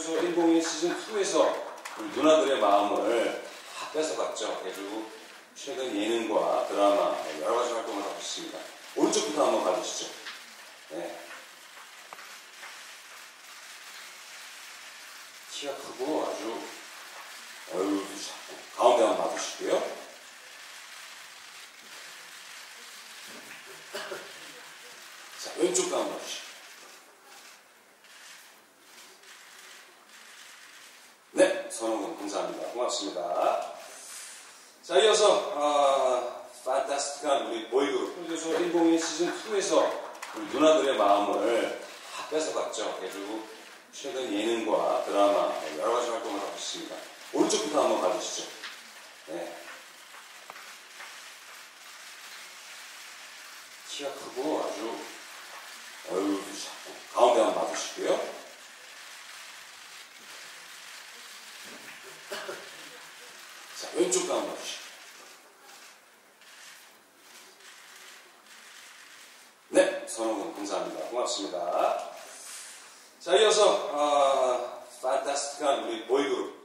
프로듀서 102 시즌 2에서 우리 누나들의 마음을 다 뺏어갔죠. 그래가지고 최근 예능과 드라마 여러 가지 활동을 하고 있습니다. 오른쪽부터 한번 가보시죠. 네. 키가 크고 아주 얼굴도 작고 가운데 한번 봐주시고요. 자 왼쪽도 한번 봐주시고 네 선호군 감사합니다. 고맙습니다. 자 이어서 아, 판타스틱한 우리 보이그룹 프로듀서 102 시즌 2에서 우리 누나들의 마음을 다 뺏어갔죠. 그래가지고 최근 예능과 드라마 여러 가지 활동을 하고 있습니다. 오른쪽부터 한번 봐주시죠. 네. 키가 크고 아주 얼굴도 작고 가운데 한번 봐주시고요. 왼쪽도 한번 봐주시고 네 선호군 감사합니다. 고맙습니다. 자 이어서 아, 판타스틱한 우리 보이그룹